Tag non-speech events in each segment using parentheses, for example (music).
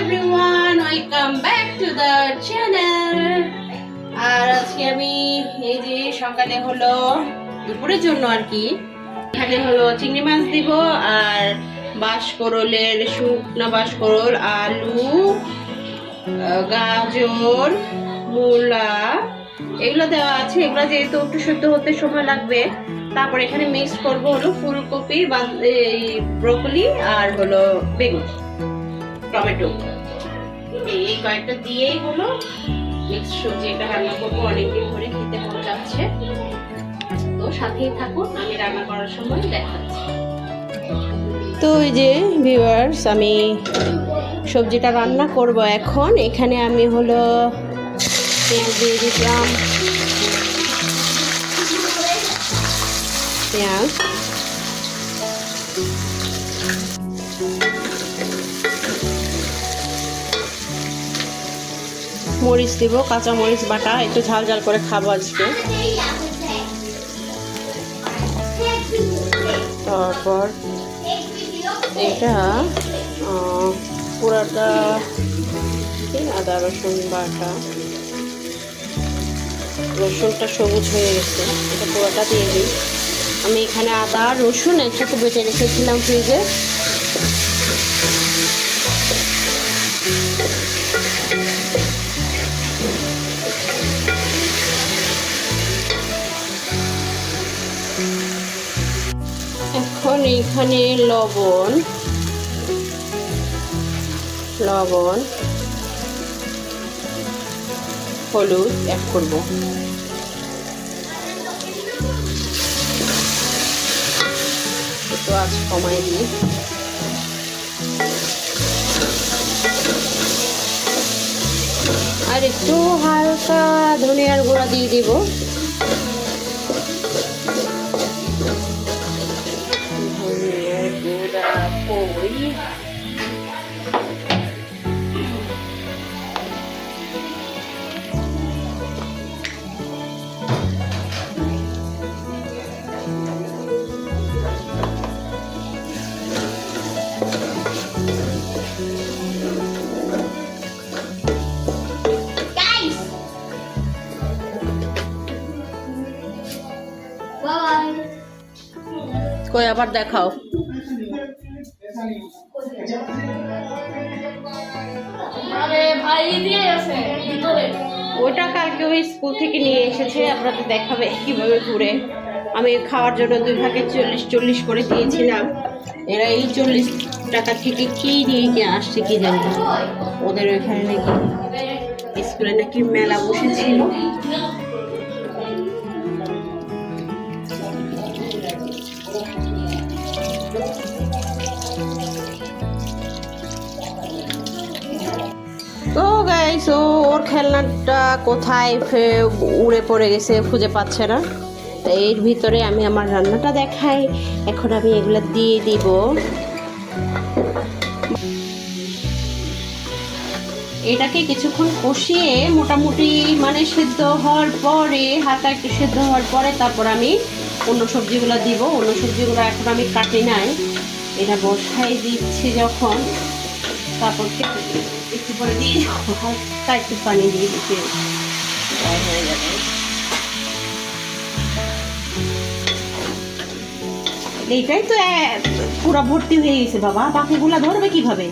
Everyone welcome back to the channel আর আজকে আমি এই যে সকালে হলো দুপুরের জন্য আর কি, এখানে হলো চিংড়ি মাছ দিব আর বাঁশকরলের শুকনো বাঁশকরল, আলু গাজর, মূলা, এগুলো দেওয়া আছে। এগুলো যেহেতু একটু শুদ্ধ হতে সময় লাগবে, তারপর এখানে মিক্স করব হলো ফুলকপি এই ব্রোকলি আর হলো বেগুন, টমেটো। এই কয়েকটা দিয়েই হলো। মিক্স সবজি এটা রান্না করব, অনেকদিন ধরে খেতে মন যাচ্ছে তো সাথেই থাকুন, আমি রান্না করার সময় দেখাচ্ছি। তো এই যে ভিউয়ার্স আমি সবজিটা রান্না করব এখন। এখানে আমি হলো পেঁয়াজ দিয়ে দিলাম। পেঁয়াজ। মরিচ দিব, কাঁচা মরিচ, বাটা, একটু ঝাল ঝাল করে খাব আজকে। তারপর এটা পুরাটা আদা, রসুন, বাটা। রসুনটা সবুজ হয়ে গেছে, এটা পুরোটা দিয়ে দিই। আমি এখানে আদা, রসুন একসাথে বেটে রেখেছিলাম ফ্রিজে। এখন লবণ লবণ, হলুদ অ্যাড করব। আজ কমাই দিই। আর একটু হালকা ধনিয়ার গুঁড়া দিয়ে দিব। গুঁড়া কই Guys! Bye! কই আবার দেখাও ওইটা কালকে ওই স্কুল থেকে নিয়ে এসেছে আপনাদের দেখাবে কীভাবে ঘুরে। আমি খাওয়ার জন্য দুই ভাগে চল্লিশ চল্লিশ করে দিয়েছিলাম। এরা এই চল্লিশ টাকা থেকে কি নিয়ে কি আসছে কি জানি ওদের ওইখানে নাকি স্কুলে নাকি মেলা বসেছিল। গাইস ও ওর খেলনাটা কোথায় উড়ে পড়ে গেছে খুঁজে পাচ্ছে না। তো এর ভিতরে আমি আমার রান্নাটা দেখাই। এখন আমি এগুলো দিয়ে দিব। এটাকে কিছুক্ষণ কষিয়ে মোটামুটি মানে সেদ্ধ হওয়ার পরে হাতা একটু সেদ্ধ হওয়ার পরে তারপর আমি অন্য সবজিগুলো দিব। অন্য সবজিগুলো এখন আমি কাটি নাই। এটা বসাই দিচ্ছি যখন। তারপর একটু- একটু পরে দিয়ে হালকা একটু পানি দিয়ে দিতে। হয়ে যাবে এইটাই তো পুরো ভর্তি হয়ে গেছে বাবা। বাকিগুলা ধরবে কীভাবে?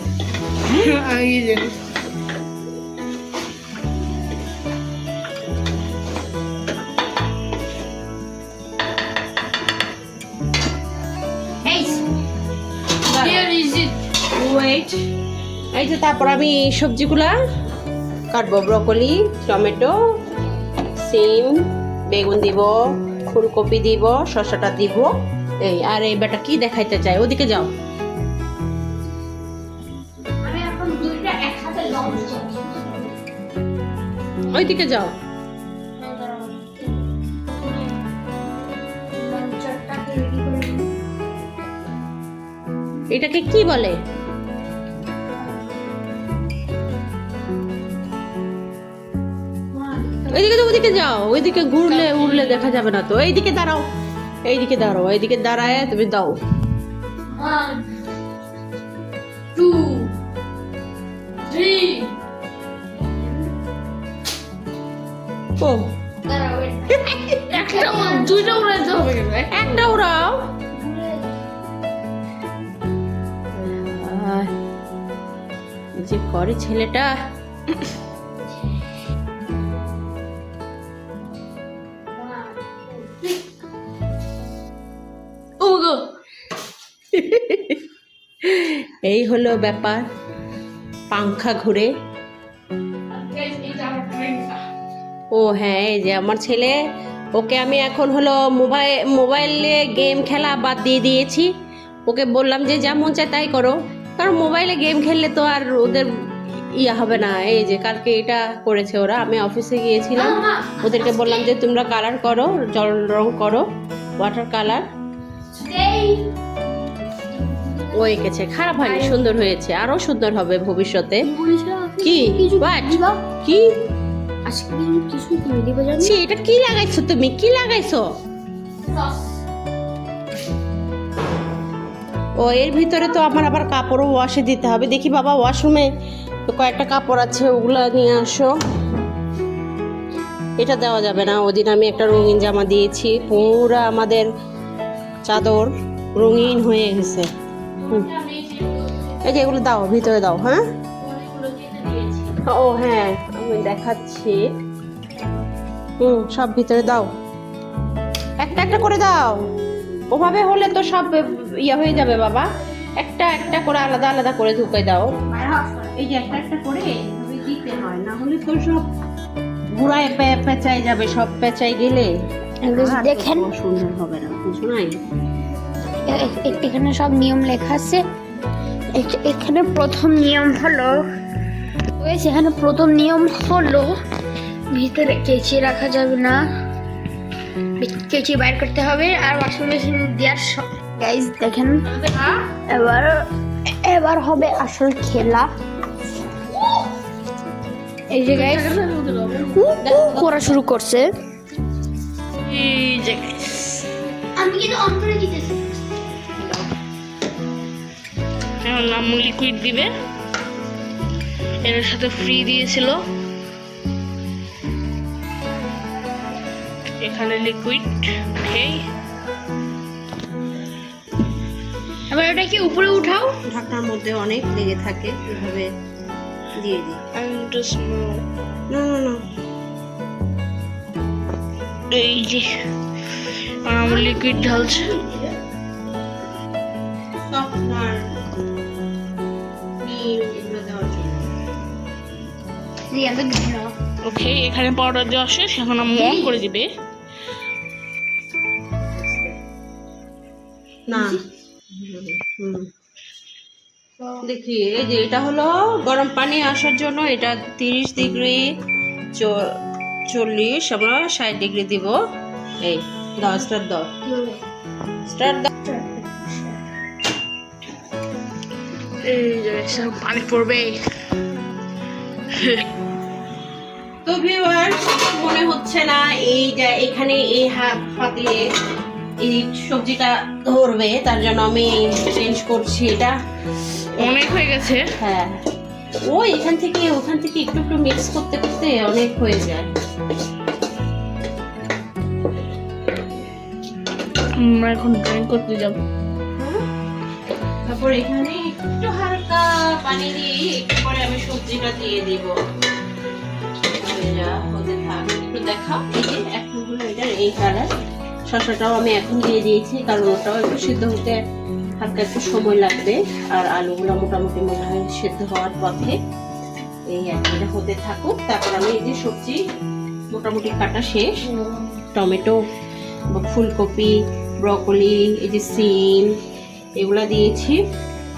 এই যে তারপর আমি এই সবজিগুলা কাটবো ব্রকলি টমেটো সিম বেগুন দিব ফুলকপি দিব শসাটা দিব। এই আর এই বেটা কি দেখাইতে চাই ওদিকে যাও। ওইদিকে যাও। এটাকে কি বলে? ওইদিকে তো ওইদিকে যাও ওইদিকে ঘুরলে উড়লে দেখা যাবে না তো। এইদিকে দাঁড়াও এইদিকে দাঁড়াও এইদিকে দাঁড়ায় তুমি দাও। একটা। যে করে ছেলেটা। (laughs) এই হলো ব্যাপার। পাংখা ঘুরে। ও হ্যাঁ এই যে আমার ছেলে ওকে আমি এখন হলো মোবাইল মোবাইলে গেম খেলা বাদ দিয়ে দিয়েছি। ওকে বললাম যে যা মন চায় তাই করো। কারণ মোবাইলে গেম খেললে তো আর ওদের ইয়া হবে না। এই যে কালকে এটা করেছে ওরা আমি অফিসে গিয়েছিলাম। ওদেরকে বললাম যে তোমরা কালার করো জল রং করো ওয়াটার কালার ও এঁকেছে। খারাপ হয়নি সুন্দর হয়েছে। আরও সুন্দর হবে ভবিষ্যতে। কি কি? ছি, এটা কি লাগাইছো তুমি? কি লাগাইছো? ও এর ভিতরে তো আমার আবার কাপড়ও ওয়াশে দিতে হবে। দেখি বাবা ওয়াশরুমে তো কয়েকটা কাপড় আছে ওগুলা নিয়ে আসো। এটা দেওয়া যাবে না। ওদিন আমি একটা রঙিন জামা দিয়েছি। পুরা আমাদের চাদর রঙিন হয়ে গেছে। হুম। এই যে এগুলো দাও ভিতরে দাও হ্যাঁ? ও হ্যাঁ আমি দেখাচ্ছি। হুম সব ভিতরে দাও। একটা একটা করে দাও। ওভাবে হলে তো সব ইয়ে হয়ে যাবে বাবা। একটা একটা করে আলাদা আলাদা করে ঢুকে দাও। এই যে একটা একটা করে দিতে হয় না হলে তো সব ঘুরায় যাবে সব পেঁচাই গেলে। দেখেন। সুন্দর হবে না। বুঝো নাই? এখানে সব নিয়ম লেখা আছে। এখানে প্রথম নিয়ম হলো সেখানে প্রথম নিয়ম হলো ভিতরে কেচি রাখা যাবে না। কেচি বাইর করতে হবে আর ওয়াশিং মেশিন দেওয়ার গাইজ দেখেন। এবার এবার হবে আসল খেলা। এই যে গাইজ করা শুরু করছে। এই যে guys। আমি কিন্তু অন করে দিতেছি। এখন আম্মু লিকুইড দিবে। এর সাথে ফ্রি দিয়েছিল। এখানে লিকুইড ওকে এবার ওটা কি উপরে উঠাও? ঢাকনার মধ্যে অনেক লেগে থাকে এভাবে দিয়ে দিই। না না না এই যে। লিকুইড ঢালছে। ওকে এখানে পাউডার দেওয়া শেষ এখন আম্মু অন করে দিবে। না। দেখি এই যে এটা হলো গরম পানি আসার জন্য এটা তিরিশ ডিগ্রি চল্লিশ আমরা ষাট ডিগ্রি দিব। এই। দাও স্টার দাও। স্টার দাও। এই যে সব পানি পড়বে। তো ভিউয়ার্স মনে হচ্ছে না এই যে এখানে এই হাত পাতিলে এই সবজিটা ধরবে তার জন্য আমি চেঞ্জ করছি এটা। অনেক হয়ে গেছে। হ্যাঁ। ও এখান থেকে ওখান থেকে একটু একটু মিক্স করতে করতে অনেক হয়ে যায়। আমরা এখন ড্রয়িং করতে যাব। তারপর এখানে একটু হালকা পানি দিয়ে একটু পরে আমি সবজিটা দিয়ে দিব। হতে থাক। একটু দেখাও এই যে এখন হলো এটার এই কালার শসাটাও আমি এখন দিয়ে দিয়েছি কারণ ওটাও একটু সিদ্ধ হতে হালকা একটু সময় লাগবে। আর আলুগুলো মোটামুটি মনে হয় সিদ্ধ হওয়ার পথে। এই এটা হতে থাকুক। তারপর আমি এই যে সবজি মোটামুটি কাটা শেষ। টমেটো বা ফুলকপি ব্রকলি, এই যে সিম, এগুলা দিয়েছি।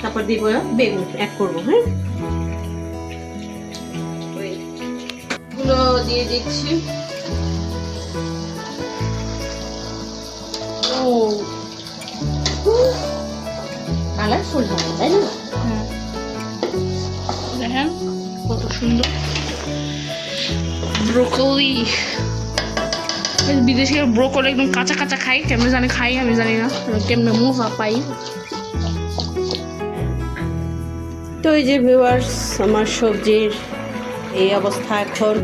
তারপর দিব বেগুন, এক করব হ্যাঁ? দিয়ে দিচ্ছি। কালারফুল তাই না? দেখেন কত সুন্দর। ব্রোকলি। বিদেশি করে একদম কাঁচা কাঁচা খাই। কেমনে জানি খাই, আমি জানি না। কেমনে মজা পাই তো এই যে ভিউয়ার্স আমার সবজির এই অবস্থা এখন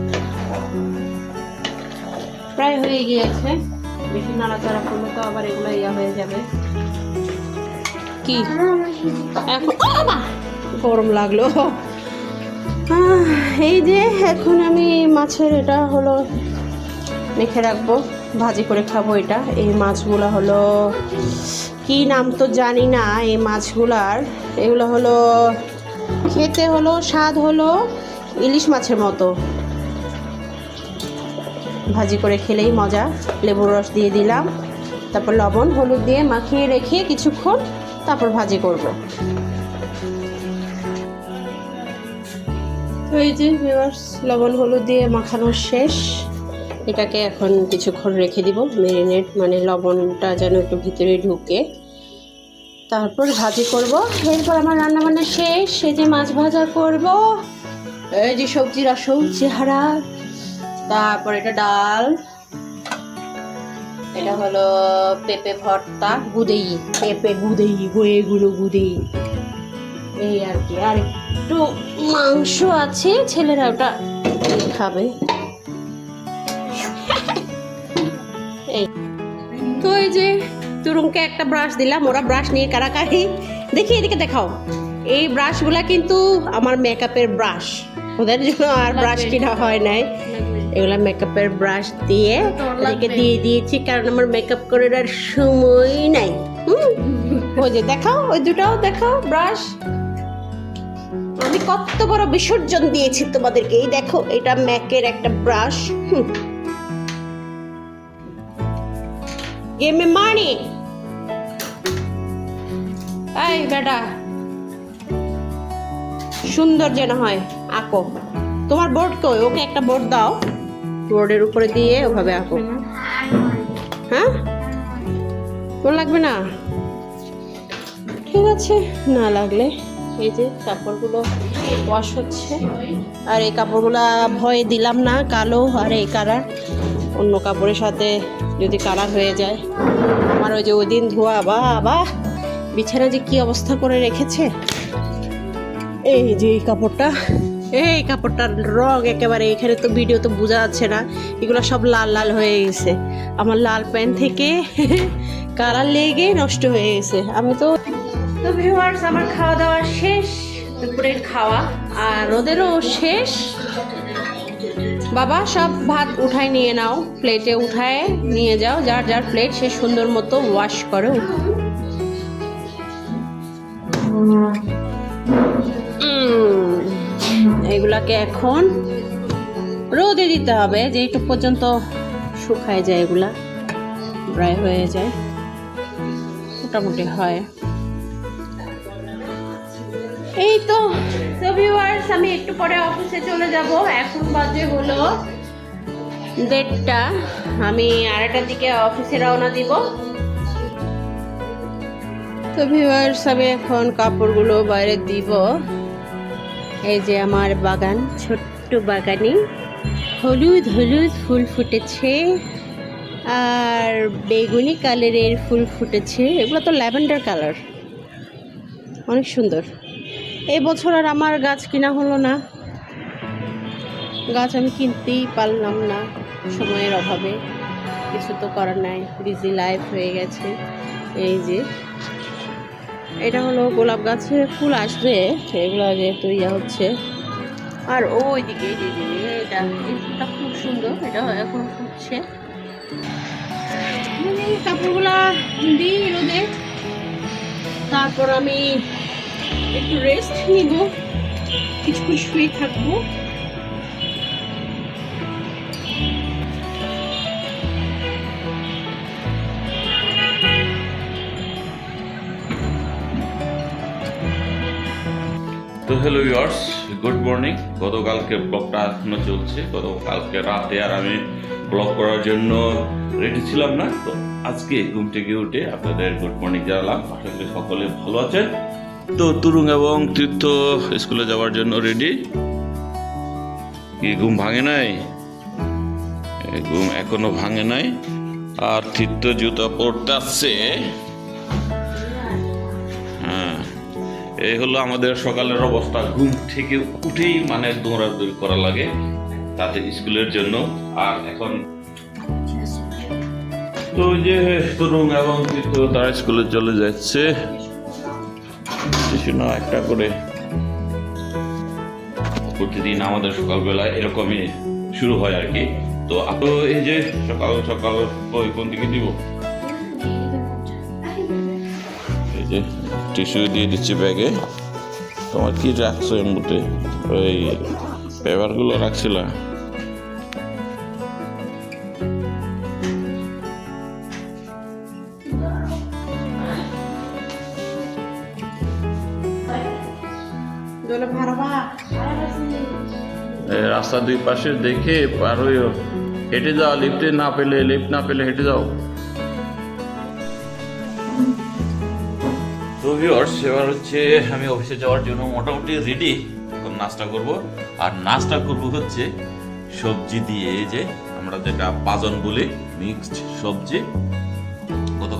প্রায় হয়ে গিয়েছে। বেশি নাড়াচাড়া করলে তো আবার এগুলো ইয়া হয়ে যাবে। কি? এখন গরম লাগল। এই যে এখন আমি মাছের এটা হলো মেখে রাখব, ভাজি করে খাব এটা। এই মাছগুলো হলো, কি নাম তো জানি না এই মাছগুলার। এগুলো হলো, খেতে হলো, স্বাদ হলো ইলিশ মাছের মতো। ভাজি করে খেলেই মজা। লেবুর রস দিয়ে দিলাম। তারপর লবণ, হলুদ দিয়ে মাখিয়ে রেখে কিছুক্ষণ তারপর ভাজি করব। এই যে লবণ, হলুদ দিয়ে মাখানো শেষ। এটাকে এখন কিছুক্ষণ রেখে দিব। মেরিনেট মানে লবণটা যেন একটু ভিতরে ঢুকে। তারপর ভাজি করব। এরপর আমার রান্না বান্না শেষ। এই যে মাছ ভাজা করব। এই যে সবজি রসম চেহারা। তারপর এটা ডাল। এটা হলো পেঁপে ভর্তা গুদেই পেঁপে গুদেই গয়ে গুঁড়ো। গুদেই এই আর কি। আর একটু মাংস আছে। ছেলেরা ওটা খাবে। এই। তো এই যে তুরুমকে একটা ব্রাশ দিলাম ওরা ব্রাশ নিয়ে কারাকারি দেখি এদিকে দেখাও। এই ব্রাশগুলা কিন্তু আমার মেকআপের ব্রাশ ওদের জন্য আর ব্রাশ কিনা হয় নাই। এগুলা মেকআপের ব্রাশ দিয়ে ওদেরকে দিয়ে দিয়েছি কারণ আমার মেকআপ করার আর সময় নাই। হুম? (laughs) ওই যে দেখাও ওই দুটাও দেখাও ব্রাশ আমি কত বড় বিসর্জন দিয়েছি তোমাদেরকে। এই দেখো এটা ম্যাকের একটা ব্রাশ গেমে মানি এই বেটা, সুন্দর যেন হয়, আঁকো। তোমার বোর্ড কই? ওকে একটা বোর্ড দাও। বোর্ডের উপরে দিয়ে ওভাবে আঁকো। হ্যাঁ? তোর লাগবে না? ঠিক আছে। না লাগলে এই যে কাপড়গুলো ওয়াশ হচ্ছে। আর এই কাপড়গুলো ভয়ে দিলাম না, কালো আর এই কালার অন্য কাপড়ের সাথে যদি কালার হয়ে যায়। আমার ওই যে ওই দিন ধোয়া বা বা বিছানা যে কি অবস্থা করে রেখেছে। এই যে এই কাপড়টা, এই কাপড়টার রং একেবারে, এখানে তো ভিডিও তো বোঝা যাচ্ছে না। এগুলো সব লাল লাল হয়ে গেছে। আমার লাল প্যান্ট থেকে (laughs) কালার লেগে নষ্ট হয়ে গেছে। আমি তো তো ভিউয়ার্স আমার খাওয়া দাওয়া শেষ, দুপুরের খাওয়া। আর ওদেরও শেষ। বাবা, সব ভাত উঠায় নিয়ে নাও। প্লেটে উঠায় নিয়ে যাও, যার যার প্লেট সে সুন্দর মতো ওয়াশ করো এগুলাকে এখন রোদে দিতে হবে যেটুক পর্যন্ত শুকায় যায় এগুলা ড্রাই হয়ে যায়। মোটামুটি হয়। এই তো তো ভিউয়ার্স আমি একটু পরে অফিসে চলে যাব। এখন বাজে হলো দেড়টা। আমি আড়াইটার দিকে অফিসে রওনা দিব। তো ভিউয়ার্স আমি এখন কাপড়গুলো বাইরে দিব। এই যে আমার বাগান, ছোট্ট বাগানে। হলুদ হলুদ ফুল ফুটেছে। আর বেগুনি কালারের ফুল ফুটেছে। এগুলো তো ল্যাভেন্ডার কালার। অনেক সুন্দর। এই বছর আর আমার গাছ কিনা হলো না। গাছ আমি কিনতেই পারলাম না সময়ের অভাবে। কিছু তো করার নাই বিজি লাইফ হয়ে গেছে। এই যে, এটা হলো গোলাপ গাছে ফুল আসবে, এগুলো যেহেতু ইয়ে হচ্ছে। আর ওই দিকে এটা খুব সুন্দর, এটা এখন ফুটছে। মানে কাপড়গুলা দিই রোদে। তারপর আমি একটু রেস্ট নিব শুয়ে থাকব। তো হ্যালো ইয়ার্স গুড মর্নিং গতকালকে ব্লগটা এখনও চলছে। গতকালকে রাতে আর আমি ব্লগ করার জন্য রেডি ছিলাম না। তো আজকে ঘুম থেকে উঠে আপনাদের গুড মর্নিং জানালাম। আশা করি সকলে ভালো আছেন। তো তুরুং এবং তীর্থ স্কুলে যাওয়ার জন্য রেডি কি, ঘুম ভাঙে নাই? ঘুম এখনও ভাঙে নাই। আর তীর্থ জুতা পড়তে আসছে হ্যাঁ এই হলো আমাদের সকালের অবস্থা। ঘুম থেকে উঠেই মানে দৌড়াদৌড়ি করা লাগে তাদের স্কুলের জন্য। আর এখন তো যে তরুণ এবং কিন্তু তারা স্কুলে চলে যাচ্ছে। কিছু না, একটা করে। প্রতিদিন আমাদের সকালবেলা এরকমই শুরু হয় আর কি। তো আপনি এই যে সকাল সকাল ওই কোন দিকে দিব? এই যে টিস্যু দিয়ে দিচ্ছি ব্যাগে। তোমার কি রাখছো এর মধ্যে? ওই পেপারগুলো রাখছিলা? রাস্তা দুই পাশে দেখে পার হইও। হেঁটে যাও লিফটে না পেলে লিফট না পেলে হেঁটে যাও। তো ভিউয়ার্স এবার হচ্ছে আমি অফিসে যাওয়ার জন্য মোটামুটি রেডি এখন নাস্তা করব। আর নাস্তা করব হচ্ছে সবজি দিয়ে এই যে আমরা যেটা পাজন বলি মিক্সড সবজি।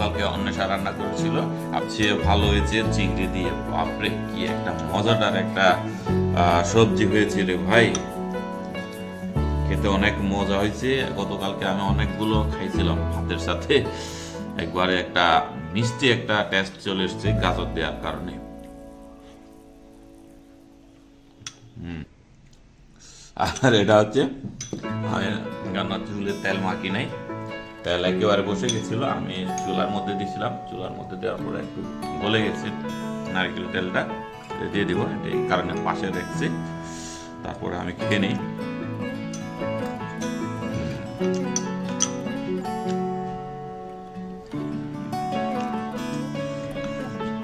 গতকালকে অন্বেষা রান্না করেছিল। আজকে ভালো হয়েছে, চিংড়ি দিয়ে, বাপরে, কি একটা মজাদার একটা সবজি হয়েছে রে ভাই। খেতে অনেক মজা হয়েছে। গতকালকে আমি অনেকগুলো খাইছিলাম ভাতের সাথে। একবারে একটা মিষ্টি একটা টেস্ট চলে এসছে গাজর দেওয়ার কারণে। আর এটা হচ্ছে, আমি রান্নার চুলে তেল মাখি নাই। তেল একেবারে বসে গেছিল আমি চুলার মধ্যে দিয়েছিলাম, চুলার মধ্যে দেওয়ার পরে একটু গলে গেছে নারকেল তেলটা দিয়ে দিব, এটা এই কারণে পাশে রেখেছি। তারপরে আমি খেয়ে নিই।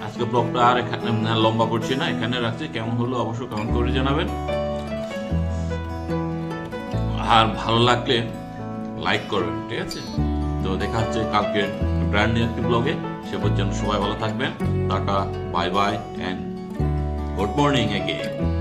আজকে ব্লগটা আর এখানে লম্বা করছি না, এখানে রাখছি, কেমন হলো অবশ্যই কমেন্ট করে জানাবেন। আর ভালো লাগলে লাইক করবেন, ঠিক আছে? তো দেখা হচ্ছে কালকে ব্র্যান্ড নিউ একটি ব্লগে সে পর্যন্ত সবাই ভালো থাকবেন। Tata bye bye and good morning again